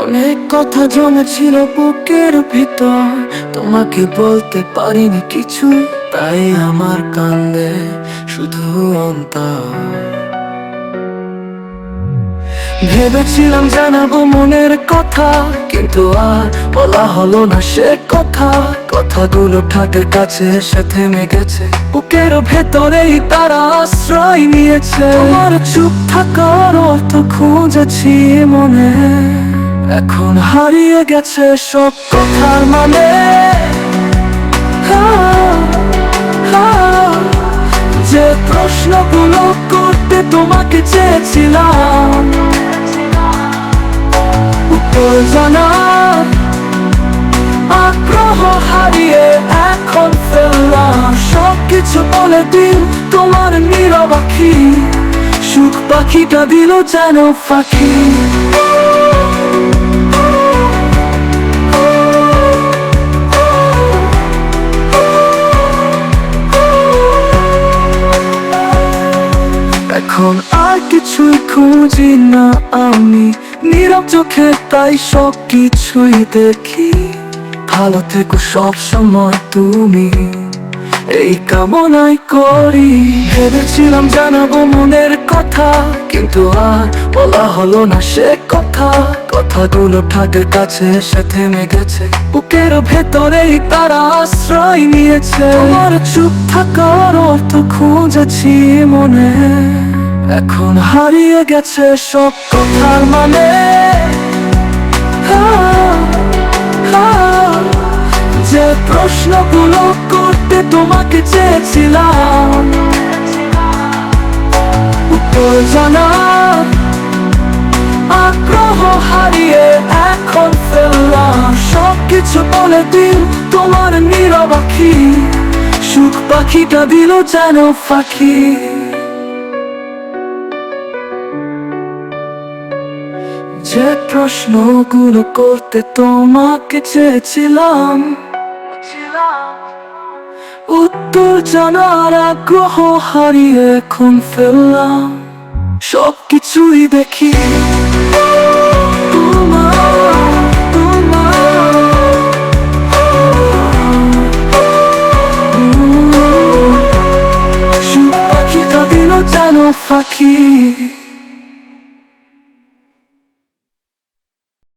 অনেক কথা জমেছিল বুকের ভিতর। তোমাকে বলতে পারিনি কিছু তাই আমার কান্দে শুধু অন্তর। ভেবেছিলাম জানাব মনের কথা, কিন্তু আর বলা হলো না সে কথা। কথাগুলো ঠাটের কাছে এসে থেমে গেছে। বুকের ভেতরেই তারা আশ্রয় নিয়েছে। আমার চুপ থাকার অর্থ খুঁজেছি মনে। এখন হারিয়ে গেছে সব কথার মানে। যে প্রশ্নগুলো করতে তোমাকে চেয়েছিলাম এখন সব কিছু বলে দিন, তোমার নীরব আখি। সুখ পাখিটা দিল যেন পাখি এখন আর কিছুই খুঁজি না আমি। নীরব চোখে তাই সব কিছুই দেখি। ভালো থেকো সব সময় তুমি। এই কামনাই করি। ভেবেছিলাম জানাব মনের কথা, কিন্তু আর বলা হলো না সে কথা। কথাগুলো ঠাটের কাছে এসে থেমে বুকের ভেতরেই তারা আশ্রয় নিয়েছে। আমার চুপ থাকার অর্থ খুঁজেছি মনে। এখন হারিয়ে গেছে সব কথার মানে। প্রশ্নগুলো করতে তোমাকে চেয়েছিলাম। উত্তর জানা, আগ্রহ হারিয়ে এখন ফেললাম। সব কিছু বলে দিন তোমার নীরব আখি। সুখ পাখিটা দিল যেন পাখি যে প্রশ্নগুলো করতে তোমাকে চেয়েছিলাম উত্তজনার আগ্রহ হারিয়ে এখন ফেললাম সব কিছুই দেখি Fuck you.